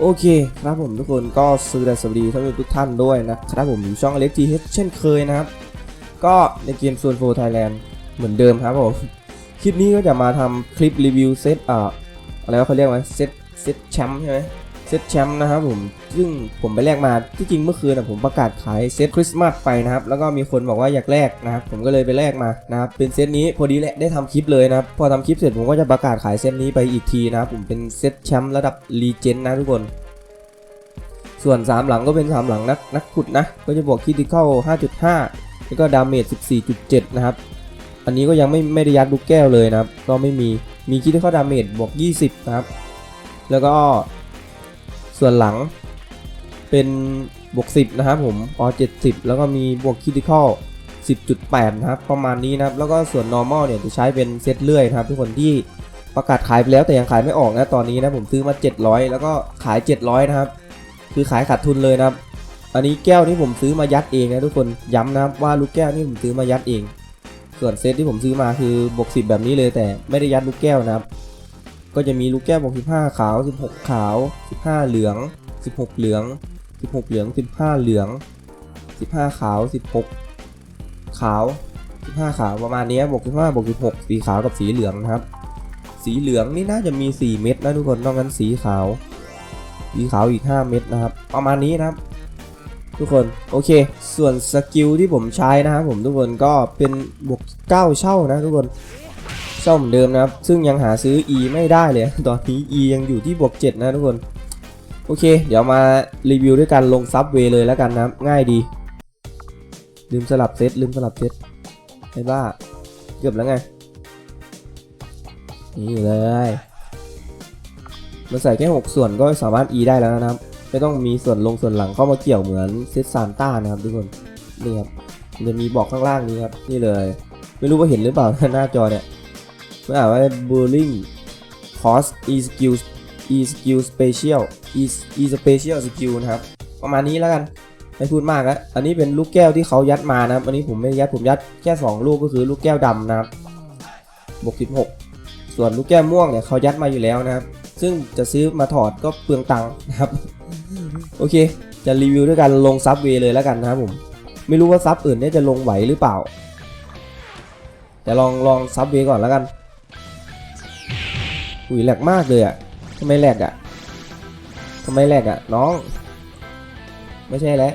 โอเคครับผมทุกคนก็สวัสดีสวัสดีท่านผู้ชมทุกท่านด้วยนะครับผมอยู่ช่องเล็กทีเช่นเคยนะครับ ก็ในเกมส่วนโฟไทยแลนด์เหมือนเดิมครับผมคลิปนี้ก็จะมาทำคลิปรีวิวเซตอ่าอะไรว่าเขาเรียกว่าเซตเซตแชมป์ใช่ไหม ตแชมป์นะครับผมซึ่งผมไปแลกมาที่จริงเมื่อคืนนะผมประกาศขายเซตคริสต์มาสไปนะครับแล้วก็มีคนบอกว่าอยากแลกนะครับผมก็เลยไปแลกมานะครับเป็นเซตนี้พอดีแหละได้ทำคลิปเลยนะครับพอทำคลิปเสร็จผมก็จะประกาศขายเซตนี้ไปอีกทีนะครับผมเป็นเซตแชมป์ระดับรีเจนนะทุกคนส่วน 3 หลังก็เป็น 3 หลังนักนักขุดนะ ก็จะบวกคิดเข้า5.5 แล้วก็ดาเมจ 14.7 นะครับ อันนี้ก็ยังไม่ไม่ได้ยัดลูกแก้วเลยนะครับ ก็ไม่มี มีคิดเข้าดาเมจบวก 20 นะครับ แล้วก็ ส่วนหลังเป็นบวก 10 นะครับผมออ70 แล้วก็มีบวกคิดเข้า10.8 นะครับ ประมาณนี้นะครับ แล้วก็ส่วน normal เนี่ยจะใช้เป็นเซตเลื่อยนะครับ ทุกคนที่ประกาศขายไปแล้วแต่ยังขายไม่ออกนะตอนนี้นะผมซื้อมา 700 แล้วก็ขาย 700 นะครับ คือขายขาดทุนเลยนะครับอันนี้แก้วที่ผมซื้อมายัดเองนะทุกคนย้ำนะครับว่าลูกแก้วนี่ผมซื้อมายัดเอง ส่วนเซตที่ผมซื้อมาคือบวก10 แบบนี้เลยแต่ไม่ได้ยัดลูกแก้วนะครับ ก็จะมีลูกแก้วบวก15 ขาว 16 ขาว 15 เหลือง 16 เหลือง 16 เหลือง 15 เหลือง 15 ขาว 16 ขาว 15 ขาวประมาณนี้บวก15บวก16 สีขาวกับสีเหลืองนะครับ สีเหลืองนี่น่าจะมี 4 เม็ดนะทุกคน นอกนั้นสีขาว สีขาวอีก 5 เม็ดนะครับ ประมาณนี้นะครับ ทุกคน โอเค ส่วนสกิลที่ผมใช้นะครับผมทุกคนก็เป็นบวก 9 เช่านะทุกคน เช่าเหมือนเดิมนะครับ ซึ่งยังหาซื้อ E ไม่ได้เลย ตอนนี้ E ยังอยู่ที่บวก7นะทุกคน โอเค เดี๋ยวมารีวิวด้วยกันลงซับเวเลยแล้วกันนะง่ายดี ลืมสลับเซตลืมสลับเซตไอ้บ้า เกือบแล้วไง นี่เลยมันใส่แค่6ส่วนก็สามารถ E ได้แล้วนะครับ ไม่ต้องมีส่วนลงส่วนหลังเข้ามาเกี่ยวเหมือนเซตซานต้านะครับทุกคนนี่ครับมันจะมีบอกข้างล่างนี้ครับ นี่เลย ไม่รู้ว่าเห็นหรือเปล่าหน้าจอเนี่ย มันอ่านว่า bullying cost e skill e skill special e e special skill นะครับ ประมาณนี้แล้วกัน ไม่พูดมากแล้วอันนี้เป็นลูกแก้วที่เขายัดมานะครับอันนี้ผมไม่ยัดผมยัดแค่ 2 ลูกก็คือลูกแก้วดำนะครับบวก16 ส่วนลูกแก้วม่วงเนี่ยเขายัดมาอยู่แล้วนะครับ ซึ่งจะซื้อมาถอดก็เปลืองตังค์นะครับ โอเค จะรีวิวด้วยกันลงซับเวเลยแล้วกันนะครับผม ไม่รู้ว่าซับอื่นเนี่ยจะลงไหวหรือเปล่าจะลองลองซับเวก่อนแล้วกัน อุ้ยแหลกมากเลยอะ่ะทำไมแหลกอะ่ะทำไมแหลกอะ่ะน้อง ไม่ใช่แล้ว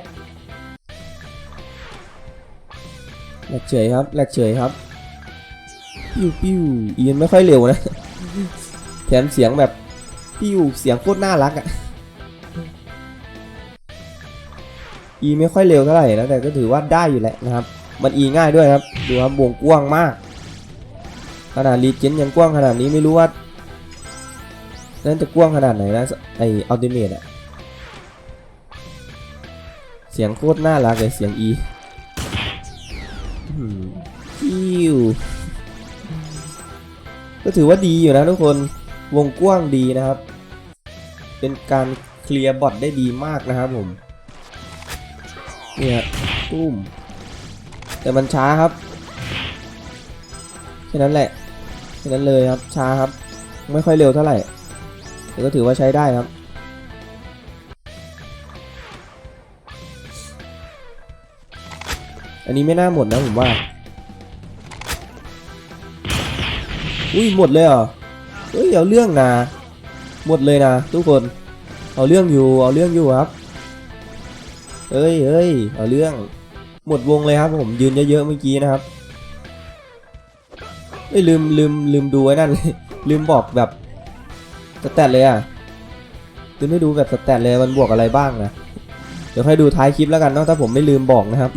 แหลกเฉยครับแหลกเฉยครับปิ้วปิ้วอีนไม่ค่อยเร็วนะแถมเสียงแบบปิ้วเสียงโคตรน่ารักอะอีไม่ค่อยเร็วเท่าไหร่นะแต่ก็ถือว่าได้อยู่แหละนะครับ มันอีง่ายด้วยครับ ดูครับวงกว้างมาก ขนาดรีเจนยังกว้างขนาดนี้ไม่รู้ว่า นั่นจะกว้างขนาดไหนนะไออัลติเมทอะเสียงโคตรน่ารักเลยเสียงอีอื้อหือปิ้วก็ถือว่าดีอยู่นะทุกคนวงกว้างดีนะครับ เป็นการเคลียร์บอทได้ดีมากนะครับผมเนี่ยตุ้ม แต่มันช้าครับแค่นั้นแหละแค่นั้นเลยครับช้าครับ ไม่ค่อยเร็วเท่าไหร่ แต่ก็ถือว่าใช้ได้ครับ อันนี้ไม่น่าหมดนะผมว่า อุ้ยหมดเลยเหรอเฮ้ยเอาเรื่องนะ หมดเลยนะทุกคน เอาเรื่องอยู่เอาเรื่องอยู่ครับเอ้ยเอ้ยเอาเรื่องหมดวงเลยครับผมยืนเยอะๆเมื่อกี้นะครับเอ้ยลืมลืมลืมดูไว้นั่นเลยลืมบอกแบบ สแตทเลยอะลืมไม่ดูแบบสแตทเลยมันบวกอะไรบ้างนะเดี๋ยวค่อยดูท้ายคลิปแล้วกันเนาะถ้าผมไม่ลืมบอกนะครับ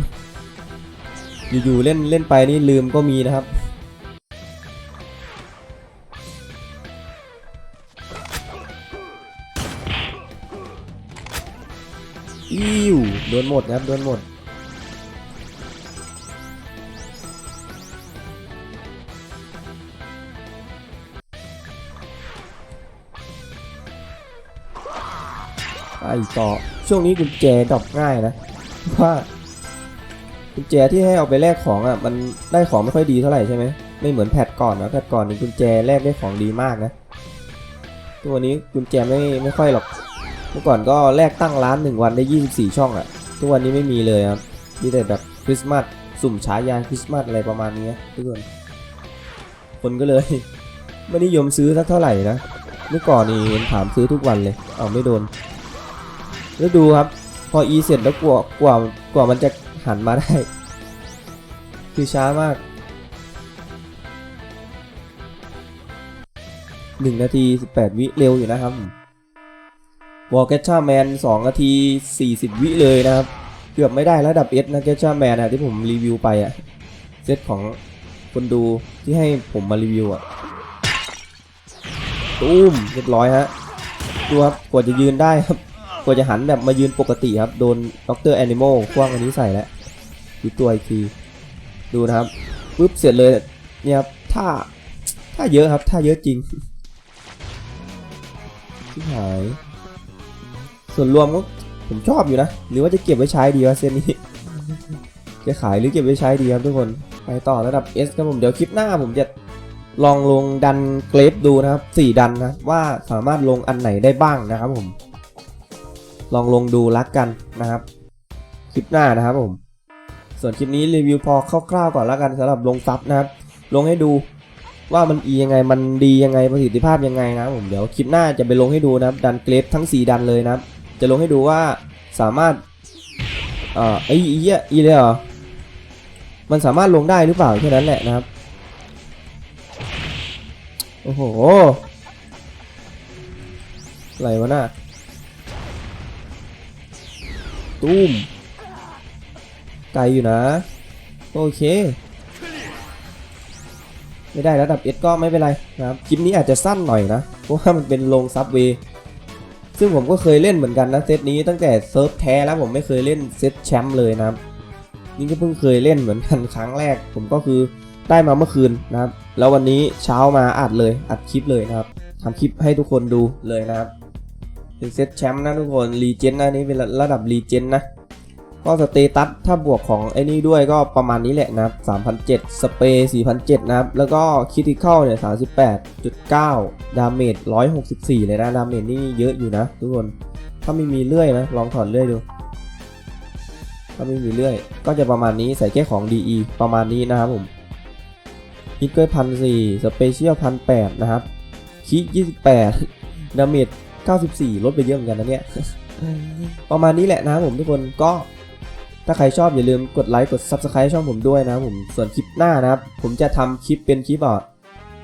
อยู่ๆเล่นเล่นไปนี่ลืมก็มีนะครับอิ้วโดนหมดนะครับโดนหมด ไปต่อช่วงนี้กุญแจดรอปง่ายนะว่ากุญแจที่ให้เอาไปแลกของอะมันได้ของไม่ค่อยดีเท่าไหร่ใช่ไหมไม่เหมือนแพทก่อนนะแพทก่อนนี่กุญแจแลกได้ของดีมากนะ ตัวนี้กุญแจไม่ไม่ค่อยหรอกเมื่อก่อนก็แลกตั้งร้าน1วันได้24ช่องอะทุกวันนี้ไม่มีเลยครับมีแต่แบบคริสต์มาสสุ่มฉายาคริสต์มาสอะไรประมาณนี้ทุกคนคนก็เลยไม่นิยมซื้อสักเท่าไหร่นะเมื่อก่อนนี่เห็นถามซื้อทุกวันเลย เอาไม่โดน แล้วดูครับ พออีเสร็จแล้วกว่ากว่ากว่ามันจะหันมาได้ คือช้ามากหนึ่งนาทีสิบแปดวิเร็วอยู่นะครับวอลเกช a าแมนสองนาทีสี่สิบวิเลยนะครับ เกือบไม่ได้ระดับเอสนะเกช a าแมนอะที่ผมรีวิวไปอะเซตของคนดูที่ให้ผมมารีวิวอะตุ้มเรียบร้อยฮะดูครับกว่าจะยืนได้ครับ กว่าจะหันแบบมายืนปกติครับ โดนด็อกเตอร์แอนิมอลคว้างอันนี้ใส่แล้วดูตัวอีกทีดูนะครับปุ๊บเสร็จเลยเนี่ยครับท่าท่าเยอะครับท่าเยอะจริงที่หาย ส่วนรวมก็ผมชอบอยู่นะ หรือว่าจะเก็บไว้ใช้ดีวะเซนนี้ จะขายหรือเก็บไว้ใช้ดีครับทุกคน ไปต่อระดับ S ครับผม เดี๋ยวคลิปหน้าผมจะลองลงดันเกรฟดูนะครับสี่ดันนะ ว่าสามารถลงอันไหนได้บ้างนะครับผม ลองลงดูรักกันนะครับ คลิปหน้านะครับผม ส่วนคลิปนี้รีวิวพอคร่าวๆก่อนแล้วกันสำหรับลงซับนะครับ ลงให้ดูว่ามันอียังไงมันดียังไงประสิทธิภาพยังไงนะผมเดี๋ยวคลิปหน้าจะไปลงให้ดูนะครับ ดันเกรฟทั้ง 4 ดันเลยนะครับ จะลงให้ดูว่าสามารถเอ่อไอ้อีเหี้ยอีเลยเหรอมันสามารถลงได้หรือเปล่าแค่นั้นแหละนะครับโอ้โหอะไรวะน่ะ ตุ้มไกลอยู่นะ โอเค ไม่ได้ระดับ S ก็ไม่เป็นไรนะครับคลิปนี้อาจจะสั้นหน่อยนะ เพราะว่ามันเป็นลงซับเวซึ่งผมก็เคยเล่นเหมือนกันนะเซตนี้ตั้งแต่เซิร์ฟแท้แล้วผมไม่เคยเล่นเซตแชมป์เลยนะครับนี่ก็เพิ่งเคยเล่นเหมือนกันครั้งแรก ผมก็คือได้มาเมื่อคืนนะครับ แล้ววันนี้เช้ามาอัดเลยอัดคลิปเลยนะครับทำคลิปให้ทุกคนดูเลยนะครับ เป็นเซตแชมป์นะทุกคนรีเจนนะนี่เป็นระดับรีเจนนะ ก็สเตตัสถ้าบวกของไอ้นี่ด้วยก็ประมาณนี้แหละนะครับ3,007สเปย์4,007นะครับ แล้วก็คิติคอลเนี่ย38.9ดาเมจ164เลยนะ ดาเมจนี่เยอะอยู่นะทุกคน ถ้าไม่มีเลื่อยนะ ลองถอดเลื่อยดูถ้าไม่มีเลื่อย ก็จะประมาณนี้ใส่แค่ของ DE ประมาณนี้นะครับผมฮิตเกอร์พันสี่สเปเชียลพันแปดนะครับคิ28ดาเมจ 94 ลดไปเยอะเหมือนกันนะเนี่ย ประมาณนี้แหละนะครับผมทุกคนก็ถ้าใครชอบอย่าลืมกดไลค์กด Subscribe ช่องผมด้วยนะครับผมส่วนคลิปหน้านะครับ ผมจะทำคลิปเป็นคลิปอะ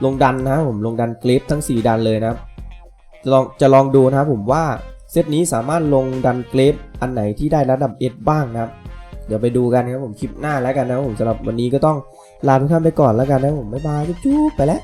ลงดันนะครับผมลงดันเกรฟทั้ง 4 ดันเลยนะครับจะลองจะลองดูนะครับผมว่าเซตนี้สามารถลงดันเกรฟอันไหนที่ได้ระดับ S บ้างนะครับ เดี๋ยวไปดูกันนะครับผมคลิปหน้าแล้วกันนะครับผมสำหรับวันนี้ก็ต้องลาทุกท่านไปก่อนแล้วกันนะครับผมบ๊ายบายจุ๊บๆไปแล้ว